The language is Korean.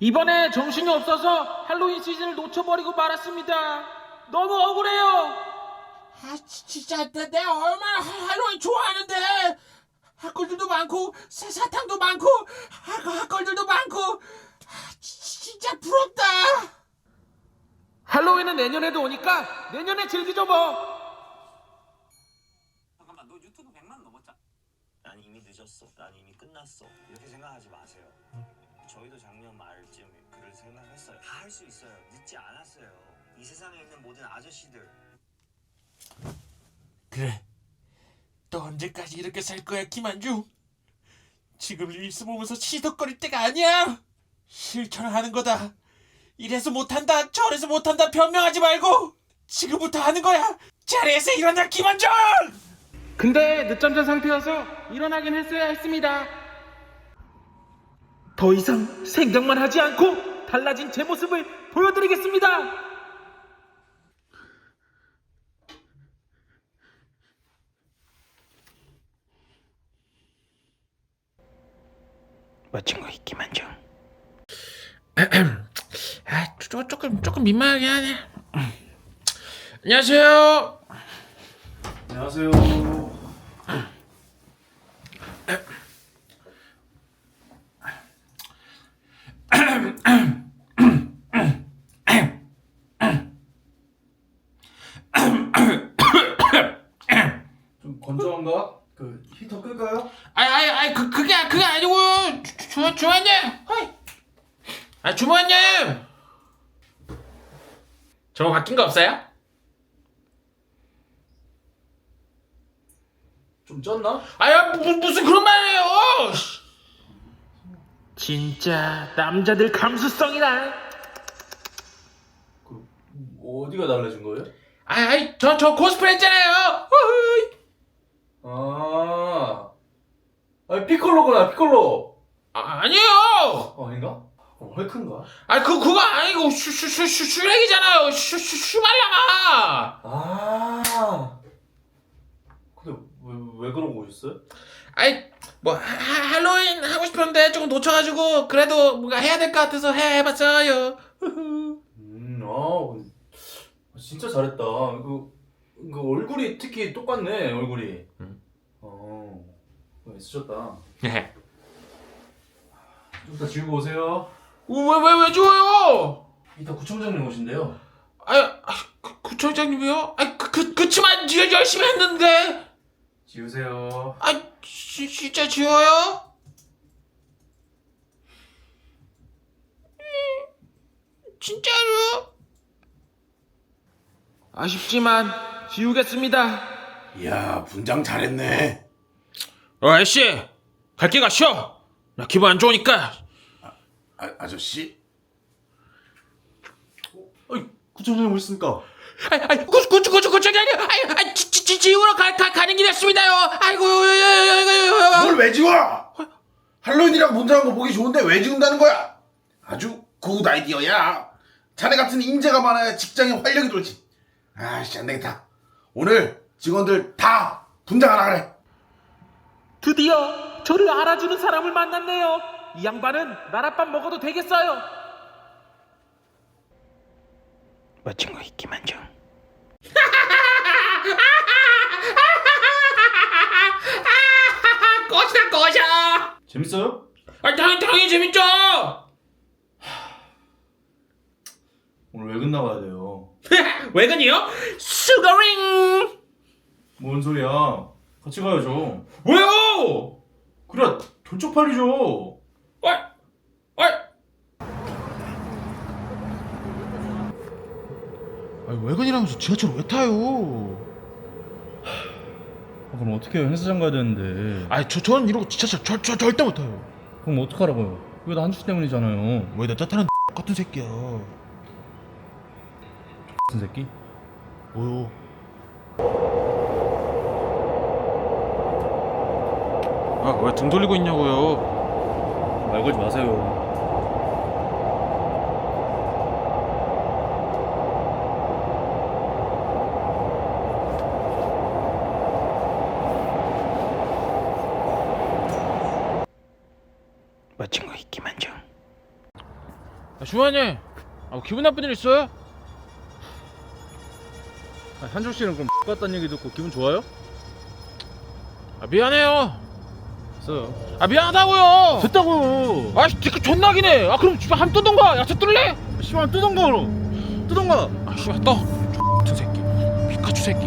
이번에 정신이 없어서 할로윈 시즌을 놓쳐버리고 말았습니다. 너무 억울해요. 아 지- 진짜 내, 내가 얼마나 하- 할로윈 좋아하는데 학걸들도 많고 사, 사탕도 많고 학, 학걸들도 많고 아, 지- 진짜 부럽다 할로윈은 내년에도 오니까 내년에 즐기죠 뭐. 잠깐만 너 유튜브 100만 넘었잖아 난 이미 늦었어. 난 이미 끝났어. 이렇게 생각하지 마세요. 저희도 작년 말쯤 그를 생각했어요. 다 할 수 있어요. 늦지 않았어요. 이 세상에 있는 모든 아저씨들 그래 너 언제까지 이렇게 살 거야 김한중 지금 릴스 보면서 시덕거릴 때가 아니야 실천하는 거다 이래서 못한다 저래서 못한다 변명하지 말고 지금부터 하는 거야 자리에서 일어나 김한중 근데 늦잠 잔 상태여서 일어나긴 했어야 했습니다. 더 이상 생각만 하지 않고 달라진 제 모습을 보여드리겠습니다. 멋진 거 있기만 좀. 아, 조, 조금 조금 민망하게 하네. 안녕하세요. 안녕하세요. 좀 건조한가? 그 히터 끌까요? 아이 아이 아이 그 그게 그게 아니고 주 주원님. 허이. 아 주무관님. 저거 바뀐 거 없어요? 좀 쪘나? 아야 무, 무슨 그런 말이에요. 진짜 남자들 감수성이라. 그 어디가 달라진 거예요? 아이 아이 저저 코스프레 했잖아요. 후후 이. 아, 아 피콜로구나 피콜로. 아, 아니에요. 어, 아닌가? 어, 헐크인가? 아니 그 그거 아니고 슈슈슈 슈 슈렉이잖아요. 슈슈 슈말라마. 아. 근데 왜, 왜 그러고 오셨어요? 아이 뭐 하, 하- 할로윈 하고 싶었는데 조금 놓쳐가지고 그래도 뭔가 해야 될 것 같아서 해, 해봤어요. 음, 아, 근데 진짜 잘했다. 그, 그 얼굴이 특히 똑같네 얼굴이. 음. 어, 애쓰셨다. 네. 좀 이따 지우고 오세요. 왜왜 왜 줘요? 이따 구청장님 오신대요. 아유 아, 그, 구청장님이요? 아 그, 그 그치만 지- 열심히 했는데 지우세요. 아 지, 진짜 지워요? 음, 진짜로? 아쉽지만 지우겠습니다. 이야 분장 잘했네 어 아저씨 갈게 가셔. 나 기분 안 좋으니까. 아, 아저씨 어이, 구청장님 오셨습니까? 아이, 아이, 구, 구, 구, 구, 구청장님, 아이, 아이, 지, 지, 지, 지우러 가, 가, 가는 길이었습니다요. 아이고, 뭘왜 지워 할로윈이랑 분장한 거 보기 좋은데 왜 지운다는 거야 아주 굿 아이디어야 자네 같은 인재가 많아야 직장에 활력이 돌지 아 씨 안 되겠다 오늘 직원들 다 분장하라 그래 드디어 저를 알아주는 사람을 만났네요. 이 양반은 나랏밥 먹어도 되겠어요. 멋진 거 있기만 좀. 꺼시다, 꺼셔. 재밌어요? 아, 당, 당연히 재밌죠. 오늘 외근 나가야 돼요. 외근이요? 수거링. 뭔 소리야? 같이 가야죠. 왜요? 그래, 돈 쪽팔리죠. 아, 아, 아니 외근이라면서 지하철 왜 타요? 그럼 어떻게 해요? 행사장 가야 되는데. 아이 저 저는 이러고 저, 저, 저 절대 못해요 그럼 어떡하라고요? 이거 다 한주 때문이잖아요. 왜나 짜타는 같은 새끼야 같은 새끼? 뭐요 아 왜 등 돌리고 있냐고요 말 걸지 마세요. 멋진 거 있기만 좀 아, 주환이 아, 뭐 기분 나쁜 일 있어요? 아, 한줄 씨는 그럼 같다는 얘기 듣고 기분 좋아요? 아, 미안해요 있어요. 아 미안하다고요 됐다고요. 아씨 뒤끝 존나기네 아 그럼 집에 함 뜨던가 야채 뜰래? 씨발 뜨던가 그럼. 뜨던가. 아 씨발 떠 X 같은 새끼 피카츄 새끼